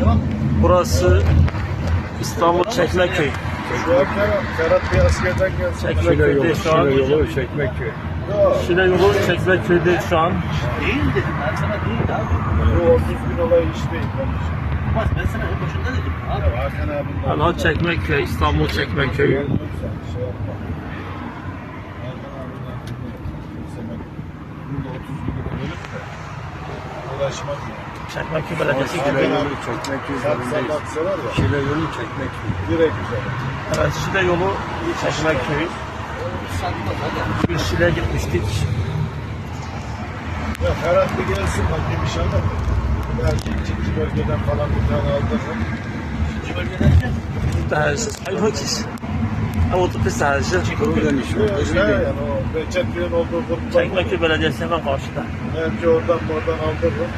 Devam. Burası İstanbul Çekmeköy. Şu an Ferhat, bir askerden. Şile Çekmeköy'de yolu, şu an. Şile yolu Çekmeköy. Şile yolu Çekmeköy'de şu an. Değil dedim ben sana değil abi. bu 30 bin olay iş değil. Bak ben sana en başında dedim. Abi. Ya Hakan abinin Yani o Çekmeköy, İstanbul Çekmeköy. Lütfen şey yapma. Hakan senin burada 30 bin lira verip de uğraşmak ya. Çekmeköy Belediyesi gibi. Çekmeköy ya Şile yolu Çekmeköy. direkt güzel. Evet Şile yolu Çekmeköy. Bir Şile'ye gitmiştik. Ya Ferhat bir gelsin bak bir şey anlatayım. Belki ikinci bölgeden falan bir tane aldırırım. İkinci bölgeden Değersiz. Hayır hokiz. Ama otobüs değersiz. Kuru demiş. Yok, Öyle değil. yani o Recep'in olduğu gruplar. Çekmeköy Belediyesi hemen karşıda. Belki oradan oradan aldırırım.